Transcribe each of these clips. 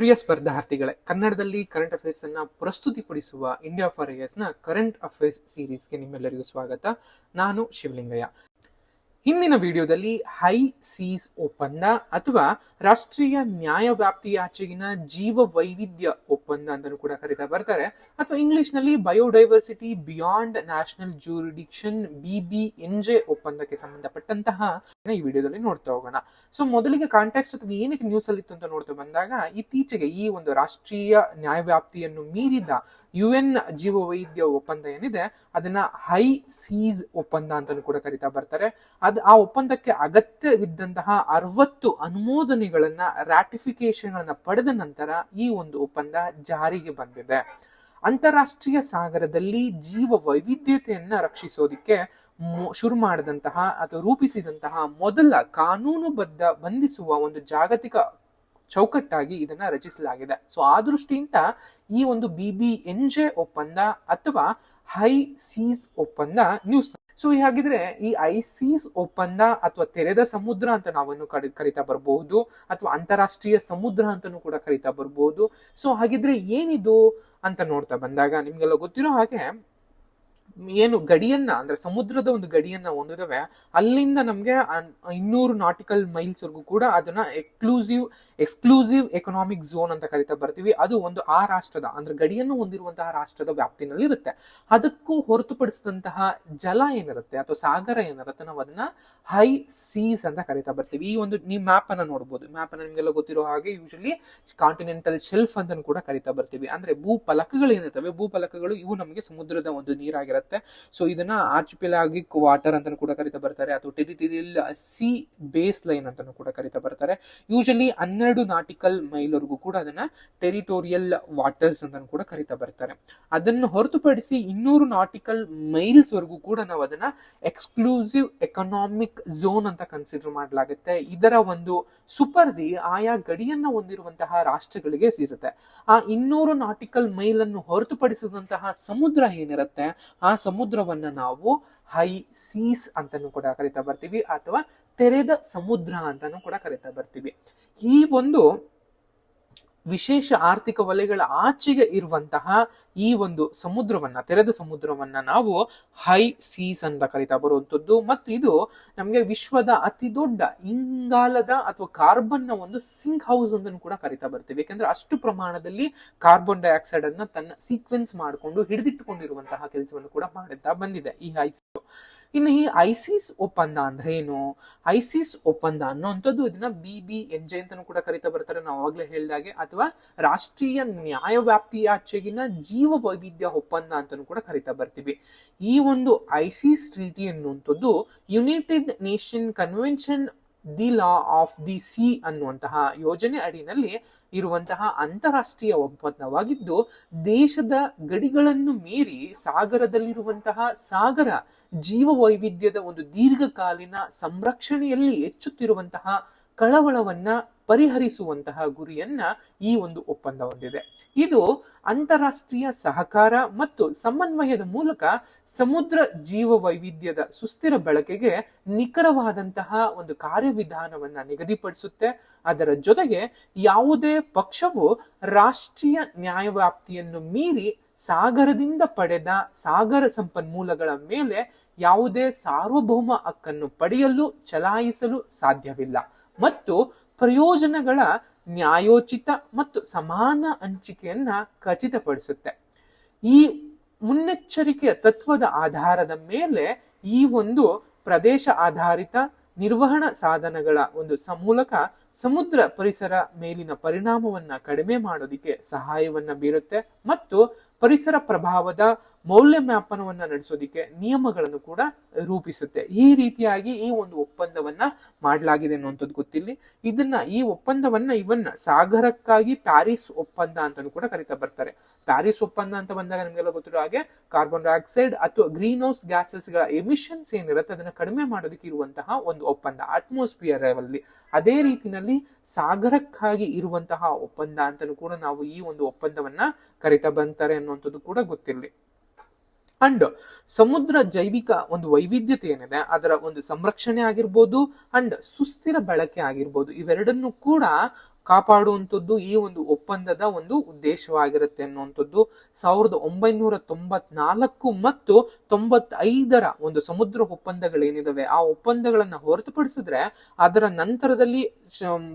ಪ್ರಿಯ ಸ್ಪರ್ಧಾರ್ಥಿಗಳೇ, ಕನ್ನಡದಲ್ಲಿ current affairs ಅನ್ನ ಪ್ರಸ್ತುತಿಪಡಿಸುವ ಇಂಡಿಯಾ ಫಾರ್ನ ಕರೆಂಟ್ ಅಫೇರ್ಸ್ ಸೀರೀಸ್ಗೆ ನಿಮ್ಮೆಲ್ಲರಿಗೂ ಸ್ವಾಗತ. ನಾನು ಶಿವಲಿಂಗಯ್ಯ. ಹಿಂದಿನ ವಿಡಿಯೋದಲ್ಲಿ ಹೈ ಸೀಸ್ ಒಪ್ಪಂದ ಅಥವಾ ರಾಷ್ಟ್ರೀಯ ನ್ಯಾಯ ವ್ಯಾಪ್ತಿಯಾಚೆಗಿನ ಜೀವ ವೈವಿಧ್ಯ ಒಪ್ಪಂದ ಅಂತಲೂ ಕೂಡ ಕರೀತಾ ಬರ್ತಾರೆ. ಅಥವಾ ಇಂಗ್ಲಿಷ್ನಲ್ಲಿ biodiversity beyond national jurisdiction B B N J ಒಪ್ಪಂದಕ್ಕೆ ಸಂಬಂಧಪಟ್ಟಂತಹ ಈ ವಿಡಿಯೋದಲ್ಲಿ ನೋಡ್ತಾ ಹೋಗೋಣ. ಸೊ ಮೊದಲಿಗೆ ಕಾಂಟ್ಯಾಕ್ಟ್ಸ್ ಅಥವಾ ಏನಕ್ಕೆ ನ್ಯೂಸ್ ಅಲ್ಲಿ ಇತ್ತು ಅಂತ ನೋಡ್ತಾ ಬಂದಾಗ, ಇತ್ತೀಚೆಗೆ ಈ ಒಂದು ರಾಷ್ಟ್ರೀಯ ನ್ಯಾಯವ್ಯಾಪ್ತಿಯನ್ನು ಮೀರಿದ ಯು ಎನ್ ಜೀವವೈದ್ಯ ಒಪ್ಪಂದ ಏನಿದೆ, ಅದನ್ನ ಹೈ ಸೀಸ್ ಒಪ್ಪಂದ ಅಂತಲೂ ಕೂಡ ಕರಿತಾ ಬರ್ತಾರೆ. ಅದ್ ಆ ಒಪ್ಪಂದಕ್ಕೆ ಅಗತ್ಯವಿದ್ದಂತಹ ಅರವತ್ತು ಅನುಮೋದನೆಗಳನ್ನ ರಾಟಿಫಿಕೇಶನ್ ಪಡೆದ ನಂತರ ಈ ಒಂದು ಒಪ್ಪಂದ ಜಾರಿಗೆ ಬಂದಿದೆ. ಅಂತಾರಾಷ್ಟ್ರೀಯ ಸಾಗರದಲ್ಲಿ ಜೀವ ವೈವಿಧ್ಯತೆಯನ್ನ ರಕ್ಷಿಸೋದಿಕ್ಕೆ ಶುರು ಮಾಡಿದಂತಹ ಅಥವಾ ರೂಪಿಸಿದಂತಹ ಮೊದಲ ಕಾನೂನುಬದ್ಧ ಬಂಧಿಸುವ ಒಂದು ಜಾಗತಿಕ ಚೌಕಟ್ಟಾಗಿ ಇದನ್ನ ರಚಿಸಲಾಗಿದೆ. ಸೊ, ಆ ದೃಷ್ಟಿಯಿಂದ ಈ ಒಂದು ಬಿ ಬಿ ಎನ್ ಜೆ ಒಪ್ಪಂದ ಅಥವಾ ಹೈ ಸೀಸ್ ಒಪ್ಪಂದ ನ್ಯೂಸ್ ಸೊ, ಹಾಗಿದ್ರೆ ಈ ಐ ಸೀಸ್ ಒಪ್ಪಂದ ಅಥವಾ ತೆರೆದ ಸಮುದ್ರ ಅಂತ ನಾವನ್ನು ಕರಿ ಕರಿತಾ ಬರಬಹುದು ಅಥವಾ ಅಂತಾರಾಷ್ಟ್ರೀಯ ಸಮುದ್ರ ಅಂತಲೂ ಕೂಡ ಕರಿತಾ ಬರಬಹುದು ಸೊ, ಹಾಗಿದ್ರೆ ಏನಿದು? ಅಂತ ನೋಡ್ತಾ ಬಂದಾಗ ನಿಮಗೆಲ್ಲ ಗೊತ್ತಿರೋ ಹಾಗೆ ಏನು ಗಡಿಯನ್ನ, ಅಂದ್ರೆ ಸಮುದ್ರದ ಒಂದು ಗಡಿಯನ್ನ ಹೊಂದಿದವೆ. ಅಲ್ಲಿಂದ ನಮ್ಗೆ ಇನ್ನೂರು ನಾಟಿಕಲ್ ಮೈಲ್ಸ್ ವರ್ಗು ಕೂಡ ಅದನ್ನ ಎಕ್ಲೂಸಿವ್ ಎಕ್ಸ್ಕ್ಲೂಸಿವ್ ಎಕನಾಮಿಕ್ ಝೋನ್ ಅಂತ ಕರಿತಾ ಬರ್ತೀವಿ. ಅದು ಒಂದು ಆ ರಾಷ್ಟ್ರದ, ಅಂದ್ರೆ ಗಡಿಯನ್ನು ಹೊಂದಿರುವಂತಹ ರಾಷ್ಟ್ರದ ವ್ಯಾಪ್ತಿನಲ್ಲಿ ಇರುತ್ತೆ ಅದಕ್ಕೂ ಹೊರತುಪಡಿಸಿದಂತಹ ಜಲ ಏನಿರುತ್ತೆ ಅಥವಾ ಸಾಗರ ಏನಿರುತ್ತೆ ನಾವು ಅದನ್ನ ಹೈ ಸೀಸ್ ಅಂತ ಕರಿತಾ ಬರ್ತೀವಿ. ಈ ಒಂದು ನೀವು ಮ್ಯಾಪ್ ಅನ್ನ ನೋಡ್ಬೋದು. ಮ್ಯಾಪ್ ಅನ್ನ ನಿಮ್ಗೆಲ್ಲ ಗೊತ್ತಿರೋ ಹಾಗೆ ಯೂಶಲಿ ಕಾಂಟಿನೆಂಟಲ್ ಶೆಲ್ಫ್ ಅಂತ ಕೂಡ ಕರಿತಾ ಬರ್ತೀವಿ. ಅಂದ್ರೆ ಭೂಫಲಕಗಳು ಏನಿರ್ತವೆ ಭೂಫಲಕಗಳು ಇವು ನಮಗೆ ಸಮುದ್ರದ ಒಂದು ನೀರಾಗಿರುತ್ತೆ. ಸೊ ಇದನ್ನ ಆರ್ಚಿಪಿಲಾಗಿಕ್ ವಾಟರ್ ಅಂತಾನು ಕೂಡ ಕರಿತಾ ಬರ್ತಾರೆ. ಅಥವಾ ಟೆರಿಟೋರಿಯಲ್ ಸಿ ಬೇಸ್ ಲೈನ್ ಅಂತಾನು ಕೂಡ ಕರಿತಾ ಬರ್ತಾರೆ. ಯೂಶಲಿ ಹನ್ನೆರಡು ನಾಟಿಕಲ್ ಮೈಲ್ವರೆಗೂ ಕೂಡ ಅದನ್ನ ಟೆರಿಟೋರಿಯಲ್ ವಾಟರ್ಸ್ ಅಂತಾನು ಕೂಡ ಕರಿತಾ ಬರ್ತಾರೆ. ಅದನ್ನು ಹೊರತುಪಡಿಸಿ ಇನ್ನೂರು ನಾಟಿಕಲ್ ಮೈಲ್ಸ್ ವರೆಗೂ ಕೂಡ ನಾವು ಅದನ್ನ ಎಕ್ಸ್ಕ್ಲೂಸಿವ್ ಎಕನಾಮಿಕ್ ಝೋನ್ ಅಂತ ಕನ್ಸಿಡರ್ ಮಾಡಲಾಗುತ್ತೆ. ಇದರ ಒಂದು ಸುಪರ್ದಿ ಆಯಾ ಗಡಿಯನ್ನ ಹೊಂದಿರುವಂತಹ ರಾಷ್ಟ್ರಗಳಿಗೆ ಸೇರುತ್ತೆ. ಆ ಇನ್ನೂರು ನಾಟಿಕಲ್ ಮೈಲ್ ಅನ್ನು ಹೊರತುಪಡಿಸಿದಂತಹ ಸಮುದ್ರ ಏನಿರುತ್ತೆ? ಆ ಸಮುದ್ರವನ್ನ ನಾವು ಹೈ ಸೀಸ್ ಅಂತಾನು ಕೂಡ ಕರಿತಾ ಬರ್ತೀವಿ, ಅಥವಾ ತೆರೆದ ಸಮುದ್ರ ಅಂತಾನು ಕೂಡ ಕರಿತಾ ಬರ್ತೀವಿ. ಈ ಒಂದು ವಿಶೇಷ ಆರ್ಥಿಕ ವಲಯಗಳ ಆಚೆಗೆ ಇರುವಂತಹ ಈ ಒಂದು ಸಮುದ್ರವನ್ನ, ತೆರೆದ ಸಮುದ್ರವನ್ನ ನಾವು ಹೈ ಸೀಸ್ ಅಂತ ಕರಿತಾ ಬರುವಂತದ್ದು ಮತ್ತು ಇದು ನಮಗೆ ವಿಶ್ವದ ಅತಿ ದೊಡ್ಡ ಇಂಗಾಲದ ಅಥವಾ ಕಾರ್ಬನ್ನ ಒಂದು ಸಿಂಕ್ ಹೌಸ್ ಅಂತ ಕೂಡ ಕರಿತಾ ಬರ್ತೀವಿ. ಯಾಕಂದ್ರೆ ಅಷ್ಟು ಪ್ರಮಾಣದಲ್ಲಿ ಕಾರ್ಬನ್ ಡೈಆಕ್ಸೈಡ್ ಅನ್ನ ತನ್ನ ಸೀಕ್ವೆನ್ಸ್ ಮಾಡಿಕೊಂಡು ಹಿಡಿದಿಟ್ಟುಕೊಂಡಿರುವಂತಹ ಕೆಲಸವನ್ನು ಕೂಡ ಮಾಡುತ್ತಾ ಬಂದಿದೆ ಈ ಐಸ್ ಇನ್ನು ಈ ಐಸಿಸ್ ಒಪ್ಪಂದ ಅಂದ್ರೆ ಏನು? ಐಸಿಸ್ ಒಪ್ಪಂದ ಅನ್ನೋಂಥದ್ದು ಇದನ್ನ ಬಿ ಬಿ ಎನ್ ಜೆ ಅಂತಾನು ಕೂಡ ಕರಿತಾ ಬರ್ತಾರೆ. ನಾವು ಆಗ್ಲೇ ಹೇಳ್ದಾಗೆ, ಅಥವಾ ರಾಷ್ಟ್ರೀಯ ನ್ಯಾಯ ವ್ಯಾಪ್ತಿಯಾಚೆಗಿನ ಜೀವ ವೈವಿಧ್ಯ ಒಪ್ಪಂದ ಅಂತಾನು ಕೂಡ ಕರಿತಾ ಬರ್ತೀವಿ. ಈ ಒಂದು ಐಸಿಸ್ ಟ್ರೀಟಿ ಅನ್ನುವಂಥದ್ದು United Nation Convention the law of the sea ಅನ್ನುವಂತಹ ಯೋಜನೆ ಅಡಿನಲ್ಲಿ ಇರುವಂತಹ ಅಂತಾರಾಷ್ಟ್ರೀಯ ಒಪ್ಪಂದವಾಗಿದ್ದು, ದೇಶದ ಗಡಿಗಳನ್ನು ಮೀರಿ ಸಾಗರದಲ್ಲಿರುವಂತಹ ಸಾಗರ ಜೀವ ವೈವಿಧ್ಯದ ಒಂದು ದೀರ್ಘಕಾಲೀನ ಸಂರಕ್ಷಣೆಯಲ್ಲಿ ಹೆಚ್ಚುತ್ತಿರುವಂತಹ ಕಳವಳವನ್ನ ಪರಿಹರಿಸುವಂತಹ ಗುರಿಯನ್ನ ಈ ಒಂದು ಒಪ್ಪಂದ ಹೊಂದಿದೆ. ಇದು ಅಂತಾರಾಷ್ಟ್ರೀಯ ಸಹಕಾರ ಮತ್ತು ಸಮನ್ವಯದ ಮೂಲಕ ಸಮುದ್ರ ಜೀವ ವೈವಿಧ್ಯದ ಸುಸ್ಥಿರ ಬಳಕೆಗೆ ನಿಖರವಾದಂತಹ ಒಂದು ಕಾರ್ಯವಿಧಾನವನ್ನ ನಿಗದಿಪಡಿಸುತ್ತೆ. ಅದರ ಜೊತೆಗೆ ಯಾವುದೇ ಪಕ್ಷವು ರಾಷ್ಟ್ರೀಯ ನ್ಯಾಯವ್ಯಾಪ್ತಿಯನ್ನು ಮೀರಿ ಸಾಗರದಿಂದ ಪಡೆದ ಸಾಗರ ಸಂಪನ್ಮೂಲಗಳ ಮೇಲೆ ಯಾವುದೇ ಸಾರ್ವಭೌಮ ಹಕ್ಕನ್ನು ಪಡೆಯಲು, ಚಲಾಯಿಸಲು ಸಾಧ್ಯವಿಲ್ಲ. ಮತ್ತು ಪ್ರಯೋಜನಗಳ ನ್ಯಾಯೋಚಿತ ಮತ್ತು ಸಮಾನ ಹಂಚಿಕೆಯನ್ನ ಖಚಿತಪಡಿಸುತ್ತೆ. ಈ ಮುನ್ನೆಚ್ಚರಿಕೆಯ ತತ್ವದ ಆಧಾರದ ಮೇಲೆ ಈ ಒಂದು ಪ್ರದೇಶ ಆಧಾರಿತ ನಿರ್ವಹಣಾ ಸಾಧನಗಳ ಒಂದು ಸಮೂಲಕ ಮೂಲಕ ಸಮುದ್ರ ಪರಿಸರ ಮೇಲಿನ ಪರಿಣಾಮವನ್ನ ಕಡಿಮೆ ಮಾಡೋದಿಕ್ಕೆ ಸಹಾಯವನ್ನ ಬೀರುತ್ತೆ ಮತ್ತು ಪರಿಸರ ಪ್ರಭಾವದ ಮೌಲ್ಯಮಾಪನವನ್ನ ನಡೆಸೋದಿಕ್ಕೆ ನಿಯಮಗಳನ್ನು ಕೂಡ ರೂಪಿಸುತ್ತೆ. ಈ ರೀತಿಯಾಗಿ ಈ ಒಂದು ಒಪ್ಪಂದವನ್ನ ಮಾಡಲಾಗಿದೆ ಅನ್ನುವಂಥದ್ದು ಗೊತ್ತಿಲ್ಲಿ. ಇದನ್ನ, ಈ ಒಪ್ಪಂದವನ್ನ ಇವನ್ನ ಸಾಗರಕ್ಕಾಗಿ ಪ್ಯಾರಿಸ್ ಒಪ್ಪಂದ ಅಂತಾನು ಕೂಡ ಕರಿತಾ ಬರ್ತಾರೆ. ಪ್ಯಾರಿಸ್ ಒಪ್ಪಂದ ಅಂತ ಬಂದಾಗ ನಿಮಗೆಲ್ಲ ಗೊತ್ತಿರೋ ಹಾಗೆ ಕಾರ್ಬನ್ ಡೈಆಕ್ಸೈಡ್ ಅಥವಾ ಗ್ರೀನ್ ಹೌಸ್ ಗ್ಯಾಸಸ್ಗಳ ಎಮಿಷನ್ಸ್ ಏನಿರುತ್ತೆ ಅದನ್ನ ಕಡಿಮೆ ಮಾಡೋದಕ್ಕೆ ಇರುವಂತಹ ಒಂದು ಒಪ್ಪಂದ ಅಟ್ಮೋಸ್ಫಿಯರ್ ಅಲ್ಲಿ. ಅದೇ ರೀತಿನಲ್ಲಿ ಸಾಗರಕ್ಕಾಗಿ ಇರುವಂತಹ ಒಪ್ಪಂದ ಅಂತಾನು ಕೂಡ ನಾವು ಈ ಒಂದು ಒಪ್ಪಂದವನ್ನ ಕರಿತಾ ಬಂತಾರೆ ಅನ್ನುವಂಥದ್ದು ಕೂಡ ಗೊತ್ತಿರಲಿ. ಅಂಡ್ ಸಮುದ್ರ ಜೈವಿಕ ಒಂದು ವೈವಿಧ್ಯತೆ ಏನಿದೆ ಅದರ ಒಂದು ಸಂರಕ್ಷಣೆ ಆಗಿರ್ಬೋದು, ಅಂಡ್ ಸುಸ್ಥಿರ ಬಳಕೆ ಆಗಿರ್ಬೋದು, ಇವೆರಡನ್ನು ಕೂಡ ಕಾಪಾಡುವಂಥದ್ದು ಈ ಒಂದು ಒಪ್ಪಂದದ ಒಂದು ಉದ್ದೇಶವಾಗಿರುತ್ತೆ ಅನ್ನುವಂಥದ್ದು ಸಾವಿರದ ಒಂಬೈನೂರ ತೊಂಬತ್ನಾಲ್ಕು ಮತ್ತು ತೊಂಬತ್ತೈದರ ಒಂದು ಸಮುದ್ರ ಒಪ್ಪಂದಗಳೇನಿದಾವೆ. ಆ ಒಪ್ಪಂದಗಳನ್ನು ಹೊರತುಪಡಿಸಿದ್ರೆ ಅದರ ನಂತರದಲ್ಲಿ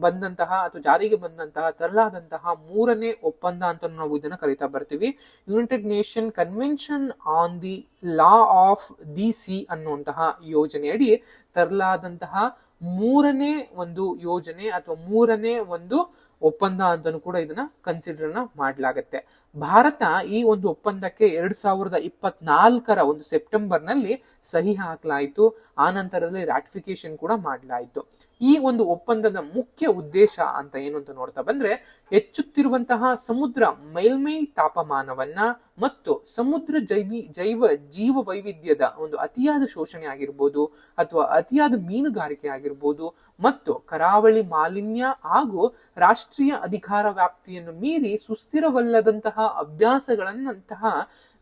ಬಂದಂತಹ ಅಥವಾ ಜಾರಿಗೆ ಬಂದಂತಹ, ತರಲಾದಂತಹ ಮೂರನೇ ಒಪ್ಪಂದ ಅಂತ ನಾವು ಇದನ್ನು ಕರಿತಾ ಬರ್ತೀವಿ. United Nation Convention on the law of the sea ಅನ್ನುವಂತಹ ಯೋಜನೆಯಡಿ ತರಲಾದಂತಹ ಮೂರನೇ ಒಂದು ಯೋಜನೆ ಅಥವಾ ಮೂರನೇ ಒಂದು ಒಪ್ಪಂದ ಅಂತಲೂ ಕೂಡ ಇದನ್ನ ಕನ್ಸಿಡರ್ನ ಮಾಡಲಾಗತ್ತೆ. ಭಾರತ ಈ ಒಂದು ಒಪ್ಪಂದಕ್ಕೆ ಎರಡ್ ಸಾವಿರದ ಇಪ್ಪತ್ನಾಲ್ಕರ ಒಂದು ಸೆಪ್ಟೆಂಬರ್ನಲ್ಲಿ ಸಹಿ ಹಾಕಲಾಯಿತು. ಆ ನಂತರದಲ್ಲಿ ರಾಟಿಫಿಕೇಶನ್ ಕೂಡ ಮಾಡಲಾಯಿತು. ಈ ಒಂದು ಒಪ್ಪಂದದ ಮುಖ್ಯ ಉದ್ದೇಶ ಅಂತ ಏನು ಅಂತ ನೋಡ್ತಾ ಬಂದ್ರೆ, ಹೆಚ್ಚುತ್ತಿರುವಂತಹ ಸಮುದ್ರ ಮೇಲ್ಮೈ ತಾಪಮಾನವನ್ನ ಮತ್ತು ಸಮುದ್ರ ಜೈವಿ, ಜೈವ ಜೀವ ವೈವಿಧ್ಯದ ಒಂದು ಅತಿಯಾದ ಶೋಷಣೆ ಆಗಿರ್ಬೋದು ಅಥವಾ ಅತಿಯಾದ ಮೀನುಗಾರಿಕೆ ಆಗಿರ್ಬೋದು ಮತ್ತು ಕರಾವಳಿ ಮಾಲಿನ್ಯ ಹಾಗೂ ರಾಷ್ಟ್ರೀಯ ಅಧಿಕಾರ ವ್ಯಾಪ್ತಿಯನ್ನು ಮೀರಿ ಸುಸ್ಥಿರವಲ್ಲದಂತಹ ಅಭ್ಯಾಸಗಳನ್ನಂತಹ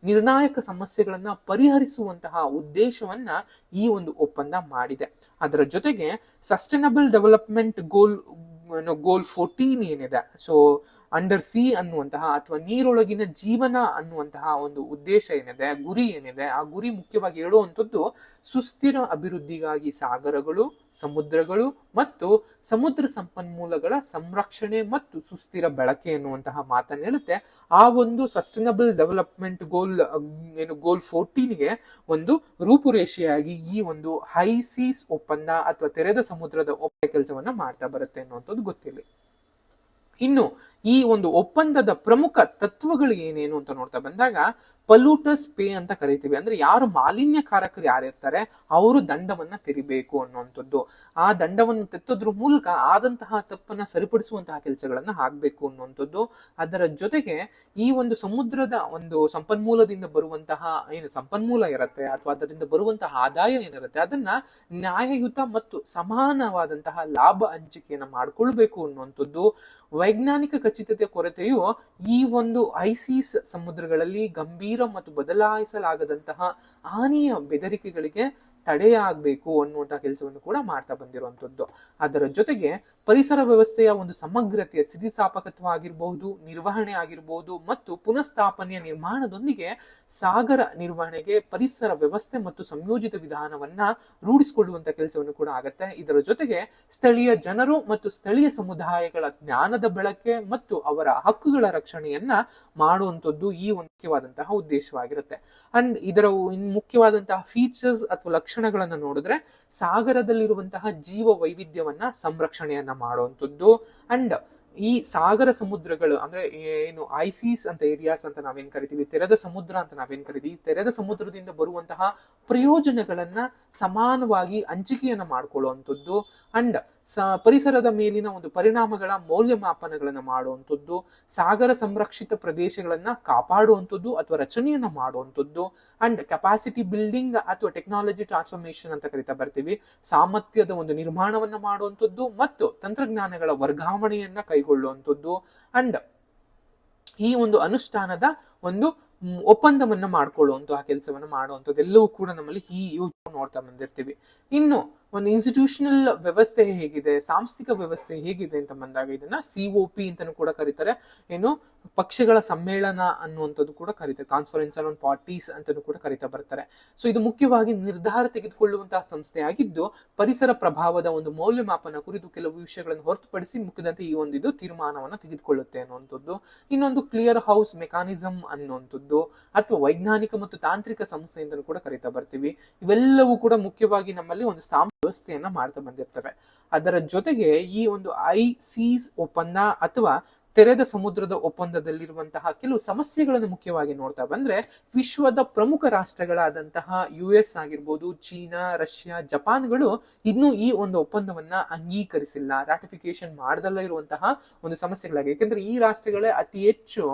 ನಿರ್ಣಾಯಕ ಸಮಸ್ಯೆಗಳನ್ನ ಪರಿಹರಿಸುವಂತಹ ಉದ್ದೇಶವನ್ನ ಈ ಒಂದು ಒಪ್ಪಂದ ಮಾಡಿದೆ. ಅದರ ಜೊತೆಗೆ sustainable development goal goal fourteen ಏನಿದೆ. ಸೊ ಅಂಡರ್ ಸಿ ಅನ್ನುವಂತಹ ಅಥವಾ ನೀರೊಳಗಿನ ಜೀವನ ಅನ್ನುವಂತಹ ಒಂದು ಉದ್ದೇಶ ಏನಿದೆ, ಗುರಿ ಏನಿದೆ, ಆ ಗುರಿ ಮುಖ್ಯವಾಗಿ ಹೇಳುವಂಥದ್ದು ಸುಸ್ಥಿರ ಅಭಿವೃದ್ಧಿಗಾಗಿ ಸಾಗರಗಳು, ಸಮುದ್ರಗಳು ಮತ್ತು ಸಮುದ್ರ ಸಂಪನ್ಮೂಲಗಳ ಸಂರಕ್ಷಣೆ ಮತ್ತು ಸುಸ್ಥಿರ ಬಳಕೆ ಎನ್ನುವಂತಹ ಮಾತನ್ನು ಹೇಳುತ್ತೆ. ಆ ಒಂದು ಸಸ್ಟೈನಬಲ್ ಡೆವಲಪ್ಮೆಂಟ್ ಗೋಲ್ ಏನು ಗೋಲ್ ಫೋರ್ಟೀನ್ಗೆ ಒಂದು ರೂಪುರೇಷೆಯಾಗಿ ಈ ಒಂದು ಹೈ ಹೈಸೀಸ್ ಒಪ್ಪಂದ ಅಥವಾ ತೆರೆದ ಸಮುದ್ರದ ಒಪ್ಪ ಕೆಲಸವನ್ನ ಮಾಡ್ತಾ ಬರುತ್ತೆ ಅನ್ನುವಂಥದ್ದು ಗೊತ್ತಿರಲಿ ಇನ್ನು ಈ ಒಂದು ಒಪ್ಪಂದದ ಪ್ರಮುಖ ತತ್ವಗಳು ಏನೇನು ಅಂತ ನೋಡ್ತಾ ಬಂದಾಗ ಪಲ್ಯೂಟರ್ಸ್ ಪೇ ಅಂತ ಕರಿತೀವಿ. ಅಂದ್ರೆ ಯಾರು ಮಾಲಿನ್ಯಕಾರಕರು ಯಾರಿರ್ತಾರೆ ಅವರು ದಂಡವನ್ನ ತೆರಿಬೇಕು ಅನ್ನುವಂಥದ್ದು. ಆ ದಂಡವನ್ನು ತೆತ್ತದ್ರ ಮೂಲಕ ಆದಂತಹ ತಪ್ಪನ್ನ ಸರಿಪಡಿಸುವಂತಹ ಕೆಲಸಗಳನ್ನ ಆಗ್ಬೇಕು ಅನ್ನುವಂಥದ್ದು. ಅದರ ಜೊತೆಗೆ ಈ ಒಂದು ಸಮುದ್ರದ ಒಂದು ಸಂಪನ್ಮೂಲದಿಂದ ಬರುವಂತಹ, ಏನು ಸಂಪನ್ಮೂಲ ಇರುತ್ತೆ ಅಥವಾ ಅದರಿಂದ ಬರುವಂತಹ ಆದಾಯ ಏನಿರುತ್ತೆ, ಅದನ್ನ ನ್ಯಾಯಯುತ ಮತ್ತು ಸಮಾನವಾದಂತಹ ಲಾಭ ಹಂಚಿಕೆಯನ್ನ ಮಾಡ್ಕೊಳ್ಬೇಕು ಅನ್ನುವಂಥದ್ದು. ವೈಜ್ಞಾನಿಕ ಖಚಿತತೆ ಕೊರತೆಯು ಈ ಒಂದು ಐಸಿಸ್ ಸಮುದ್ರಗಳಲ್ಲಿ ಗಂಭೀರ ಮತ್ತು ಬದಲಾಯಿಸಲಾಗದಂತಹ ಹಾನಿಯ ಬೆದರಿಕೆಗಳಿಗೆ ತಡೆಯಾಗಬೇಕು ಅನ್ನುವಂತಹ ಕೆಲಸವನ್ನು ಕೂಡ ಮಾಡ್ತಾ ಬಂದಿರುವಂತದ್ದು ಅದರ ಜೊತೆಗೆ ಪರಿಸರ ವ್ಯವಸ್ಥೆಯ ಒಂದು ಸಮಗ್ರತೆಯ ಸ್ಥಿತಿಸ್ಥಾಪಕತ್ವ ಆಗಿರಬಹುದು ನಿರ್ವಹಣೆ ಆಗಿರಬಹುದು ಮತ್ತು ಪುನಃಸ್ಥಾಪನೆಯ ನಿರ್ಮಾಣದೊಂದಿಗೆ ಸಾಗರ ನಿರ್ವಹಣೆಗೆ ಪರಿಸರ ವ್ಯವಸ್ಥೆ ಮತ್ತು ಸಂಯೋಜಿತ ವಿಧಾನವನ್ನ ರೂಢಿಸಿಕೊಳ್ಳುವಂತ ಕೆಲಸವನ್ನು ಕೂಡ ಆಗತ್ತೆ. ಇದರ ಜೊತೆಗೆ ಸ್ಥಳೀಯ ಜನರು ಮತ್ತು ಸ್ಥಳೀಯ ಸಮುದಾಯಗಳ ಜ್ಞಾನದ ಬಳಕೆ ಮತ್ತು ಅವರ ಹಕ್ಕುಗಳ ರಕ್ಷಣೆಯನ್ನ ಮಾಡುವಂಥದ್ದು ಈ ಒಂದು ಮುಖ್ಯವಾದಂತಹ ಉದ್ದೇಶವಾಗಿರುತ್ತೆ. ಅಂಡ್ ಇದರ ಮುಖ್ಯವಾದಂತಹ ಫೀಚರ್ಸ್ ಅಥವಾ ಲಕ್ಷಣಗಳನ್ನ ನೋಡಿದ್ರೆ ಸಾಗರದಲ್ಲಿರುವಂತಹ ಜೀವ ವೈವಿಧ್ಯವನ್ನ ಸಂರಕ್ಷಣೆಯನ್ನ ಮಾಡುವಂಥದ್ದು. ಅಂಡ್ ಈ ಸಾಗರ ಸಮುದ್ರಗಳು ಅಂದ್ರೆ ಏನು ಐಸೀಸ್ ಅಂತ ಏರಿಯಾಸ್ ಅಂತ ನಾವೇನ್ ಕರಿತೀವಿ, ತೆರೆದ ಸಮುದ್ರ ಅಂತ ನಾವೇನ್ ಕರಿತೀವಿ ತೆರೆದ ಸಮುದ್ರದಿಂದ ಬರುವಂತಹ ಪ್ರಯೋಜನಗಳನ್ನ ಸಮಾನವಾಗಿ ಹಂಚಿಕೆಯನ್ನ ಮಾಡ್ಕೊಳ್ಳುವಂಥದ್ದು. ಅಂಡ್ ಸ, ಪರಿಸರದ ಮೇಲಿನ ಒಂದು ಪರಿಣಾಮಗಳ ಮೌಲ್ಯಮಾಪನಗಳನ್ನು ಮಾಡುವಂಥದ್ದು, ಸಾಗರ ಸಂರಕ್ಷಿತ ಪ್ರದೇಶಗಳನ್ನ ಕಾಪಾಡುವಂಥದ್ದು ಅಥವಾ ರಚನೆಯನ್ನ ಮಾಡುವಂಥದ್ದು ಅಂಡ್ ಕೆಪಾಸಿಟಿ ಬಿಲ್ಡಿಂಗ್ ಅಥವಾ ಟೆಕ್ನಾಲಜಿ ಟ್ರಾನ್ಸ್ಫಾರ್ಮೇಶನ್ ಅಂತ ಕರಿತಾ ಬರ್ತೀವಿ. ಸಾಮರ್ಥ್ಯದ ಒಂದು ನಿರ್ಮಾಣವನ್ನ ಮಾಡುವಂಥದ್ದು ಮತ್ತು ತಂತ್ರಜ್ಞಾನಗಳ ವರ್ಗಾವಣೆಯನ್ನ ಕೈಗೊಳ್ಳುವಂಥದ್ದು ಅಂಡ್ ಈ ಒಂದು ಅನುಷ್ಠಾನದ ಒಂದು ಒಪ್ಪಂದವನ್ನು ಮಾಡ್ಕೊಳ್ಳುವಂತಹ ಕೆಲಸವನ್ನ ಮಾಡುವಂಥದ್ದು. ಎಲ್ಲವೂ ಕೂಡ ನಮ್ಮಲ್ಲಿ ಈ ನೋಡ್ತಾ ಬಂದಿರ್ತೀವಿ. ಇನ್ನು ಒಂದು ಇನ್ಸ್ಟಿಟ್ಯೂಷನಲ್ ವ್ಯವಸ್ಥೆ ಹೇಗಿದೆ, ಸಾಂಸ್ಥಿಕ ವ್ಯವಸ್ಥೆ ಹೇಗಿದೆ ಅಂತ ಬಂದಾಗ ಇದನ್ನ ಸಿ ಒ ಪಿ ಅಂತಾನು ಕೂಡ ಕರೀತಾರೆ. ಏನು ಪಕ್ಷಗಳ ಸಮ್ಮೇಳನ ಅನ್ನುವಂಥದ್ದು ಕೂಡ ಕರೀತಾರೆ. ಕಾನ್ಫರೆನ್ಸ್ ಆನ್ ಪಾರ್ಟೀಸ್ ಅಂತಾನು ಕೂಡ ಕರೀತಾ ಬರ್ತಾರೆ. ಸೊ ಇದು ಮುಖ್ಯವಾಗಿ ನಿರ್ಧಾರ ತೆಗೆದುಕೊಳ್ಳುವಂತಹ ಸಂಸ್ಥೆ ಆಗಿದ್ದು ಪರಿಸರ ಪ್ರಭಾವದ ಒಂದು ಮೌಲ್ಯಮಾಪನ ಕುರಿತು ಕೆಲವು ವಿಷಯಗಳನ್ನು ಹೊರತುಪಡಿಸಿ ಮುಖ್ಯದಂತೆ ಈ ಒಂದು ಇದು ತೀರ್ಮಾನವನ್ನ ತೆಗೆದುಕೊಳ್ಳುತ್ತೆ ಅನ್ನುವಂಥದ್ದು. ಇನ್ನೊಂದು ಕ್ಲಿಯರ್ ಹೌಸ್ ಮೆಕಾನಿಸಮ್ ಅನ್ನುವಂಥದ್ದು, ಅಥವಾ ವೈಜ್ಞಾನಿಕ ಮತ್ತು ತಾಂತ್ರಿಕ ಸಂಸ್ಥೆ ಕೂಡ ಕರಿತಾ ಬರ್ತೀವಿ. ಇವೆಲ್ಲವೂ ಕೂಡ ಮುಖ್ಯವಾಗಿ ನಮ್ಮಲ್ಲಿ ಒಂದು ವ್ಯವಸ್ಥೆಯನ್ನ ಮಾಡ್ತಾ ಬಂದಿರ್ತವೆ. ಅದರ ಜೊತೆಗೆ ಈ ಒಂದು ಐ ಸೀಸ್ ಒಪ್ಪಂದ ಅಥವಾ ತೆರೆದ ಸಮುದ್ರದ ಒಪ್ಪಂದದಲ್ಲಿರುವಂತಹ ಕೆಲವು ಸಮಸ್ಯೆಗಳನ್ನು ಮುಖ್ಯವಾಗಿ ನೋಡ್ತಾ ಬಂದ್ರೆ ವಿಶ್ವದ ಪ್ರಮುಖ ರಾಷ್ಟ್ರಗಳಾದಂತಹ ಯು ಎಸ್ ಆಗಿರ್ಬೋದು, ಚೀನಾ, ರಷ್ಯಾ, ಜಪಾನ್ಗಳು ಇನ್ನೂ ಈ ಒಂದು ಒಪ್ಪಂದವನ್ನ ಅಂಗೀಕರಿಸಿಲ್ಲ. ರಾಟಿಫಿಕೇಶನ್ ಮಾಡದಲ್ಲ ಇರುವಂತಹ ಒಂದು ಸಮಸ್ಯೆಗಳಾಗಿದೆ ಯಾಕೆಂದ್ರೆ ಈ ರಾಷ್ಟ್ರಗಳೇ ಅತಿ ಹೆಚ್ಚು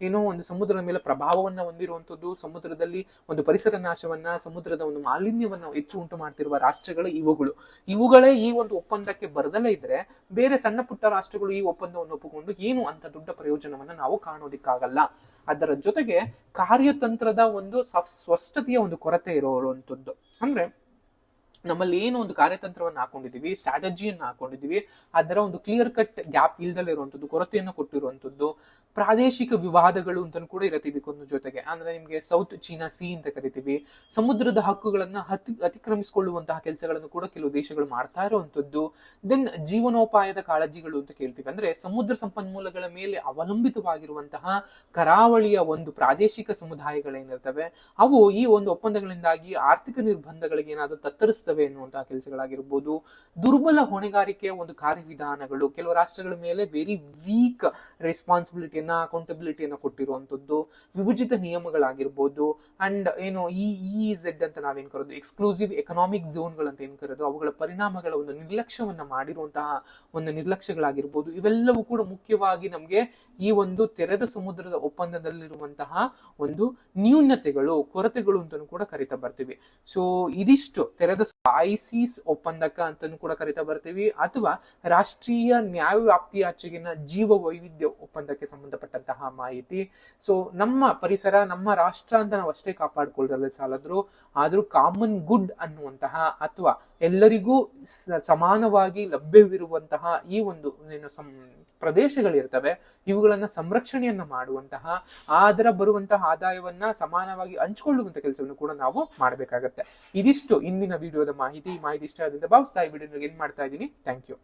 ಏನೋ ಒಂದು ಸಮುದ್ರದ ಮೇಲೆ ಪ್ರಭಾವವನ್ನ ಹೊಂದಿರುವಂತದ್ದು ಸಮುದ್ರದಲ್ಲಿ ಒಂದು ಪರಿಸರ ನಾಶವನ್ನ, ಸಮುದ್ರದ ಒಂದು ಮಾಲಿನ್ಯವನ್ನ ಹೆಚ್ಚು ಉಂಟು ಮಾಡ್ತಿರುವ ರಾಷ್ಟ್ರಗಳು ಇವುಗಳು. ಇವುಗಳೇ ಈ ಒಂದು ಒಪ್ಪಂದಕ್ಕೆ ಬರದಲ್ಲೇ ಇದ್ರೆ ಬೇರೆ ಸಣ್ಣ ಪುಟ್ಟ ರಾಷ್ಟ್ರಗಳು ಈ ಒಪ್ಪಂದವನ್ನು ಒಪ್ಪಿಕೊಂಡು ಏನು ಅಂತ ದೊಡ್ಡ ಪ್ರಯೋಜನವನ್ನ ನಾವು ಕಾಣೋದಿಕ್ಕಾಗಲ್ಲ. ಅದರ ಜೊತೆಗೆ ಕಾರ್ಯತಂತ್ರದ ಒಂದು ಸ್ಪಷ್ಟತೆಯ ಒಂದು ಕೊರತೆ ಇರುವಂತದ್ದು ಅಂದ್ರೆ ನಮ್ಮಲ್ಲಿ ಏನು ಒಂದು ಕಾರ್ಯತಂತ್ರವನ್ನು ಹಾಕೊಂಡಿದ್ದೀವಿ ಸ್ಟ್ರಾಟಜಿಯನ್ನು ಹಾಕೊಂಡಿದ್ದೀವಿ ಅದರ ಒಂದು ಕ್ಲಿಯರ್ ಕಟ್ ಗ್ಯಾಪ್ ಇಲ್ದಲೇ ಇರುವಂಥದ್ದು ಕೊರತೆಯನ್ನು ಕೊಟ್ಟಿರುವಂತದ್ದು ಪ್ರಾದೇಶಿಕ ವಿವಾದಗಳು ಅಂತ ಕೂಡ ಇರುತ್ತೆ ಇದಕ್ಕೊಂದು ಜೊತೆಗೆ. ಅಂದ್ರೆ ನಿಮ್ಗೆ ಸೌತ್ ಚೀನಾ ಸಿ ಅಂತ ಕರಿತೀವಿ, ಸಮುದ್ರದ ಹಕ್ಕುಗಳನ್ನ ಅತಿ, ಅತಿಕ್ರಮಿಸಿಕೊಳ್ಳುವಂತಹ ಕೆಲಸಗಳನ್ನು ಕೂಡ ಕೆಲವು ದೇಶಗಳು ಮಾಡ್ತಾ ಇರುವಂಥದ್ದು ದೆನ್ ಜೀವನೋಪಾಯದ ಕಾಳಜಿಗಳು ಅಂತ ಕೇಳ್ತೀವಿ. ಅಂದ್ರೆ ಸಮುದ್ರ ಸಂಪನ್ಮೂಲಗಳ ಮೇಲೆ ಅವಲಂಬಿತವಾಗಿರುವಂತಹ ಕರಾವಳಿಯ ಒಂದು ಪ್ರಾದೇಶಿಕ ಸಮುದಾಯಗಳೇನಿರ್ತವೆ, ಅವು ಈ ಒಂದು ಒಪ್ಪಂದಗಳಿಂದಾಗಿ ಆರ್ಥಿಕ ನಿರ್ಬಂಧಗಳಿಗೆ ಏನಾದರೂ ತತ್ತರಿಸ್ತವೆ ಎನ್ನುವಂತಹ ಕೆಲಸಗಳಾಗಿರ್ಬೋದು, ದುರ್ಬಲ ಹೊಣೆಗಾರಿಕೆಯ ಒಂದು ಕಾರ್ಯವಿಧಾನಗಳು, ಕೆಲವು ರಾಷ್ಟ್ರಗಳ ಮೇಲೆ ವೆರಿ ವೀಕ್ ರೆಸ್ಪಾನ್ಸಿಬಿಲಿಟಿಯನ್ನ ಅಕೌಂಟಬಿಲಿಟಿಯನ್ನ ಕೊಟ್ಟಿರುವಂತದ್ದು ವಿಭಜಿತ ನಿಯಮಗಳಾಗಿರ್ಬೋದು ಅಂಡ್ ಏನು ಇ ಇ ಝೆಡ್ ಅಂತ ನಾವೇನ್ ಕರೋದು ಎಕ್ಸ್ಕ್ಲೂಸಿವ್ ಎಕನಾಮಿಕ್ ಝೋನ್ಗಳಂತ ಏನ್ ಕರೋದು, ಅವುಗಳ ಪರಿಣಾಮಗಳ ಒಂದು ನಿರ್ಲಕ್ಷ್ಯವನ್ನ ಮಾಡಿರುವಂತಹ ಒಂದು ನಿರ್ಲಕ್ಷ್ಯಗಳಾಗಿರ್ಬೋದು, ಇವೆಲ್ಲವೂ ಕೂಡ ಮುಖ್ಯವಾಗಿ ನಮಗೆ ಈ ಒಂದು ತೆರೆದ ಸಮುದ್ರದ ಒಪ್ಪಂದದಲ್ಲಿರುವಂತಹ ಒಂದು ನ್ಯೂನತೆಗಳು, ಕೊರತೆಗಳು ಅಂತಲೂ ಕೂಡ ಕರಿತಾ ಬರ್ತೀವಿ. ಸೊ ಇದಿಷ್ಟು ತೆರೆದ ಐಸಿಸ್ ಒಪ್ಪಂದಕ ಅಂತಾನೂ ಕೂಡ ಕರಿತಾ ಬರ್ತೀವಿ. ಅಥವಾ ರಾಷ್ಟ್ರೀಯ ನ್ಯಾಯ ವ್ಯಾಪ್ತಿಯಾಚೆಗಿನ ಜೀವ ವೈವಿಧ್ಯ ಒಪ್ಪಂದಕ್ಕೆ ಸಂಬಂಧಪಟ್ಟಂತಹ ಮಾಹಿತಿ. ಸೊ ನಮ್ಮ ಪರಿಸರ, ನಮ್ಮ ರಾಷ್ಟ್ರ ಅಂತ ನಾವು ಅಷ್ಟೇ ಕಾಪಾಡ್ಕೊಳ್ಳೋದ್ರಲ್ಲಿ ಸಾಲದ್ರು. ಆದ್ರೂ ಕಾಮನ್ ಗುಡ್ ಅನ್ನುವಂತಹ ಅಥವಾ ಎಲ್ಲರಿಗೂ ಸಮಾನವಾಗಿ ಲಭ್ಯವಿರುವಂತಹ ಈ ಒಂದು ಏನು ಸಂ, ಪ್ರದೇಶಗಳಿರ್ತವೆ. ಇವುಗಳನ್ನ ಸಂರಕ್ಷಣೆಯನ್ನ ಮಾಡುವಂತಹ ಅದರ ಬರುವಂತಹ ಆದಾಯವನ್ನ ಸಮಾನವಾಗಿ ಹಂಚಿಕೊಳ್ಳುವಂತ ಕೆಲಸವನ್ನು ಕೂಡ ನಾವು ಮಾಡಬೇಕಾಗತ್ತೆ. ಇದಿಷ್ಟು ಇಂದಿನ ವಿಡಿಯೋದ ಮಾಹಿತಿ ಮಾಹಿತಿ ಇಷ್ಟ ಆದ್ರಿಂದ ಭಾವಿಸ್ತಾ ಈ ವಿಡಿಯೋ ಏನ್ ಮಾಡ್ತಾ ಇದ್ದೀನಿ. Thank you